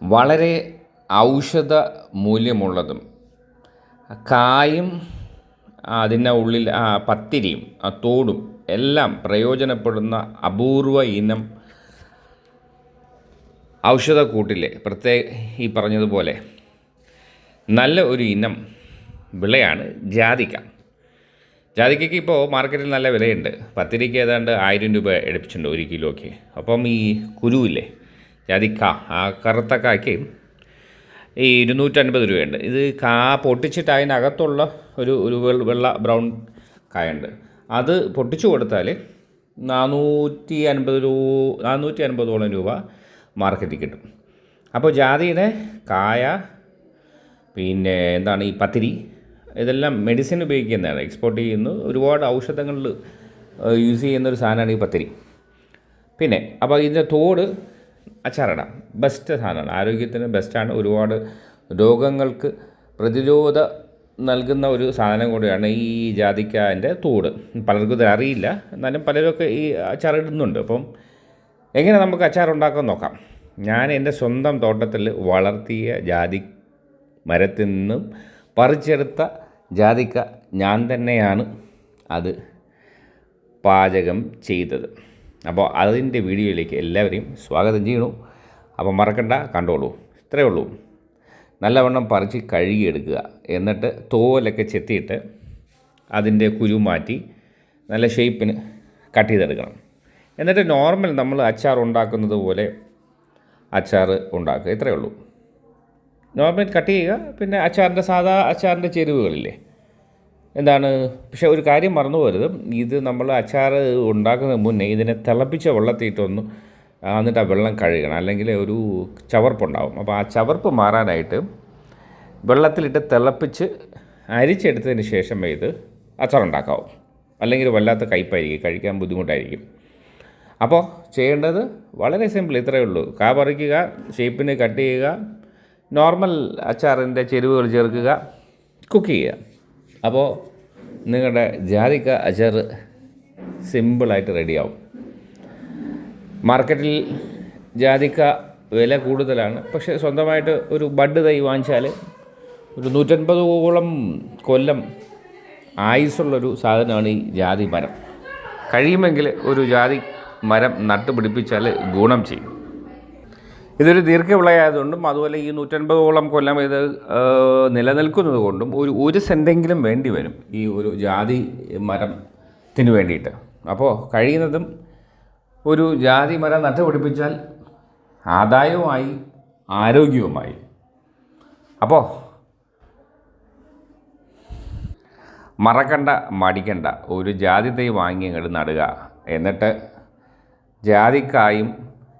വളരെ ഔഷധ മൂല്യമുള്ളതും കായും അതിന്റെ ഉള്ളിൽ ആ പത്തിരിയും ആ തോടും എല്ലാം പ്രയോജനപ്പെടുന്ന അപൂർവ ഇനം ഔഷധക്കൂട്ടിലെ പ്രത്യേക ഈ പറഞ്ഞതുപോലെ നല്ല ഒരു ഇനം വിളയാണ് ജാതിക്ക. ജാതിക്കയ്ക്ക് ഇപ്പോൾ മാർക്കറ്റിൽ നല്ല വിലയുണ്ട്. പത്തിരിക്ക് ഏതാണ്ട് ആയിരം രൂപ എടുപ്പിച്ചിട്ടുണ്ട് ഒരു കിലോയ്ക്ക്. അപ്പം ഈ കുരുവില്ലേ ജാതിക്ക ആ കറുത്ത കായ്ക്ക് ഈ ഇരുന്നൂറ്റൻപത് രൂപയുണ്ട്. ഇത് കാ പൊട്ടിച്ചിട്ട് അതിനകത്തുള്ള ഒരു ഒരു വെള്ള ബ്രൗൺ കായുണ്ട്. അത് പൊട്ടിച്ചു കൊടുത്താൽ നാനൂറ്റി അൻപത് രൂ നാനൂറ്റി അൻപതോളം രൂപ മാർക്കറ്റിൽ കിട്ടും. അപ്പോൾ ജാതിയുടെ കായ പിന്നെ എന്താണ് ഈ പത്തിരി ഇതെല്ലാം മെഡിസിൻ ഉപയോഗിക്കുന്നതാണ്. എക്സ്പോർട്ട് ചെയ്യുന്നു ഒരുപാട് ഔഷധങ്ങളിൽ യൂസ് ചെയ്യുന്ന ഒരു സാധനമാണ് ഈ പത്തിരി. പിന്നെ അപ്പോൾ ഇതിന്റെ തോട് അച്ചാറിടാം. ബെസ്റ്റ് സാധനമാണ്. ആരോഗ്യത്തിന് ബെസ്റ്റാണ് ഒരുപാട് രോഗങ്ങൾക്ക് പ്രതിരോധ നൽകുന്ന ഒരു സാധനം കൂടിയാണ് ഈ ജാതിക്കാന്റെ തോട്. പലർക്കും ഇത് അറിയില്ല. എന്നാലും പലരൊക്കെ ഈ അച്ചാറിടുന്നുണ്ട് അപ്പം എങ്ങനെ നമുക്ക് അച്ചാർ ഉണ്ടാക്കാൻ നോക്കാം? ഞാൻ എന്റെ സ്വന്തം തോട്ടത്തിൽ വളർത്തിയ ജാതി മരത്തിൽ നിന്നും പറിച്ചെടുത്ത ജാതിക്ക ഞാൻ തന്നെയാണ് അത് പാചകം ചെയ്തത്. അപ്പോൾ അതിന്റെ വീഡിയോയിലേക്ക് എല്ലാവരെയും സ്വാഗതം ചെയ്യണു അപ്പോൾ മറക്കണ്ട കണ്ടോളൂ. ഇത്രയേ ഉള്ളൂ. നല്ലവണ്ണം പറിച്ച് കഴുകിയെടുക്കുക. എന്നിട്ട് തോലൊക്കെ ചെത്തിയിട്ട് അതിന്റെ കുരു മാറ്റി നല്ല ഷേപ്പിന് കട്ട് ചെയ്തെടുക്കണം. എന്നിട്ട് നോർമൽ നമ്മൾ അച്ചാർ ഉണ്ടാക്കുന്നത് പോലെ അച്ചാർ ഉണ്ടാക്കുക. ഇത്രയേ ഉള്ളൂ. നോർമൽ കട്ട് ചെയ്യുക. പിന്നെ അച്ചാറിന്റെ സാധാ അച്ചാറിന്റെ ചേരുവകളില്ലേ? എന്താണ്? പക്ഷേ ഒരു കാര്യം മറന്നു പോരുത്. ഇത് നമ്മൾ അച്ചാർ ഉണ്ടാക്കുന്ന മുന്നേ ഇതിനെ തിളപ്പിച്ച വെള്ളത്തിയിട്ടൊന്ന് എന്നിട്ട് ആ വെള്ളം കഴുകണം. അല്ലെങ്കിൽ ഒരു ചവർപ്പുണ്ടാവും. അപ്പോൾ ആ ചവർപ്പ് മാറാനായിട്ട് വെള്ളത്തിലിട്ട് തിളപ്പിച്ച് അരിച്ചെടുത്തതിന് ശേഷം ഇത് അച്ചാറുണ്ടാക്കാവും. അല്ലെങ്കിൽ വല്ലാത്ത കയ്പായിരിക്കും. കഴിക്കാൻ ബുദ്ധിമുട്ടായിരിക്കും. അപ്പോൾ ചെയ്യേണ്ടത് വളരെ സിമ്പിൾ ഇത്രയേ ഉള്ളൂ. കാ പറിക്കുക ഷേപ്പിന് കട്ട് ചെയ്യുക നോർമൽ അച്ചാറിന്റെ ചേരുവകൾ ചേർക്കുക കുക്ക് ചെയ്യുക. അപ്പോൾ നിങ്ങളുടെ ജാതിക്ക അച്ചാർ സിമ്പിളായിട്ട് റെഡിയാവും. മാർക്കറ്റിൽ ജാതിക്ക വില കൂടുതലാണ്. പക്ഷേ സ്വന്തമായിട്ട് ഒരു ബഡ് തൈ വാങ്ങിച്ചാൽ ഒരു നൂറ്റൻപതോളം കൊല്ലം ആയുസ്സുള്ളൊരു സാധനമാണ് ഈ ജാതി മരം. കഴിയുമെങ്കിൽ ഒരു ജാതി മരം നട്ടുപിടിപ്പിച്ചാൽ ഗുണം ചെയ്യും. ഇതൊരു ദീർഘവിളയായതുകൊണ്ടും അതുപോലെ ഈ നൂറ്റൻപതോളം കൊല്ലം ഇത് നിലനിൽക്കുന്നത് കൊണ്ടും ഒരു ഒരു സെന്റെങ്കിലും വേണ്ടി വരും ഈ ഒരു ജാതി മരത്തിന് വേണ്ടിയിട്ട്. അപ്പോൾ കഴിയുന്നതും ഒരു ജാതി മരം നട്ടുപിടിപ്പിച്ചാൽ ആദായവുമായി ആരോഗ്യവുമായി. അപ്പോൾ മറക്കണ്ട മടിക്കണ്ട ഒരു ജാതി തൈ വാങ്ങി അങ്ങോട്ട് നടുക. എന്നിട്ട് ജാതിക്കായും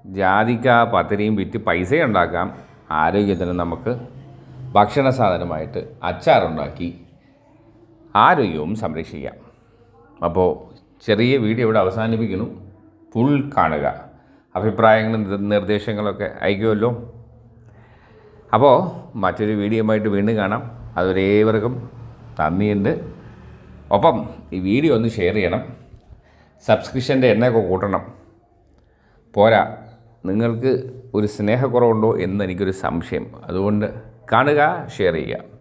ജാതിക്ക പത്തിരിയും വിറ്റ് പൈസ ഉണ്ടാക്കാം. ആരോഗ്യത്തിന് നമുക്ക് ഭക്ഷണ സാധനമായിട്ട് അച്ചാറുണ്ടാക്കി ആരോഗ്യവും സംരക്ഷിക്കാം. അപ്പോൾ ചെറിയ വീഡിയോ ഇവിടെ അവസാനിപ്പിക്കുന്നു. ഫുൾ കാണുക. അഭിപ്രായങ്ങളും നിർദ്ദേശങ്ങളൊക്കെ അയക്കുമല്ലോ. അപ്പോൾ മറ്റൊരു വീഡിയോയുമായിട്ട് വീണ്ടും കാണാം. അതൊരേവർക്കും നന്ദിയുണ്ട്. ഒപ്പം ഈ വീഡിയോ ഒന്ന് ഷെയർ ചെയ്യണം. സബ്സ്ക്രിപ്ഷന്റെ എണ്ണയൊക്കെ കൂട്ടണം. പോരാ. നിങ്ങൾക്ക് ഒരു സ്നേഹക്കുറവുണ്ടോ എന്ന് എനിക്കൊരു സംശയം. അതുകൊണ്ട് കാണുക ഷെയർ ചെയ്യുക.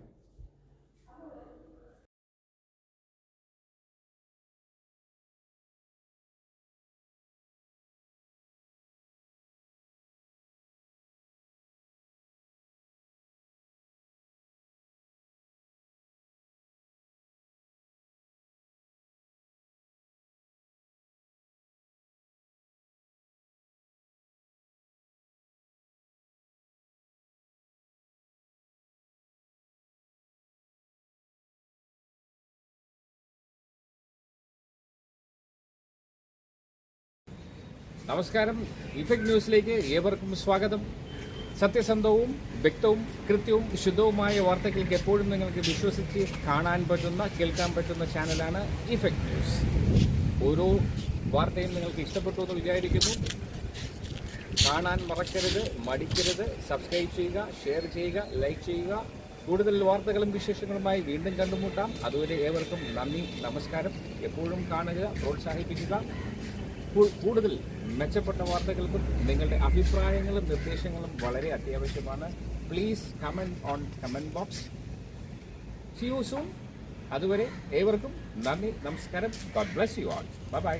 നമസ്കാരം. ഇഫക്ട് ന്യൂസിലേക്ക് ഏവർക്കും സ്വാഗതം. സത്യസന്ധവും വ്യക്തവും കൃത്യവും ശുദ്ധവുമായ വാർത്തകൾക്ക് എപ്പോഴും നിങ്ങൾക്ക് വിശ്വസിച്ച് കാണാൻ പറ്റുന്ന കേൾക്കാൻ പറ്റുന്ന ചാനലാണ് ഇഫക്ട് ന്യൂസ്. ഓരോ വാർത്തയും നിങ്ങൾക്ക് ഇഷ്ടപ്പെട്ടു എന്ന് വിചാരിക്കുന്നു. കാണാൻ മറക്കരുത് മടിക്കരുത്. സബ്സ്ക്രൈബ് ചെയ്യുക ഷെയർ ചെയ്യുക ലൈക്ക് ചെയ്യുക. കൂടുതൽ വാർത്തകളും വിശേഷങ്ങളുമായി വീണ്ടും കണ്ടുമുട്ടാം. അതുവരെ ഏവർക്കും നന്ദി നമസ്കാരം. എപ്പോഴും കാണുക പ്രോത്സാഹിപ്പിക്കുക. കൂടുതൽ മെച്ചപ്പെട്ട വാർത്തകൾക്കും നിങ്ങളുടെ അഭിപ്രായങ്ങളും നിർദ്ദേശങ്ങളും വളരെ അത്യാവശ്യമാണ്. Please comment on comment box see you soon അതുവരെ ഏവർക്കും നന്ദി നമസ്കാരം. God bless you all bye bye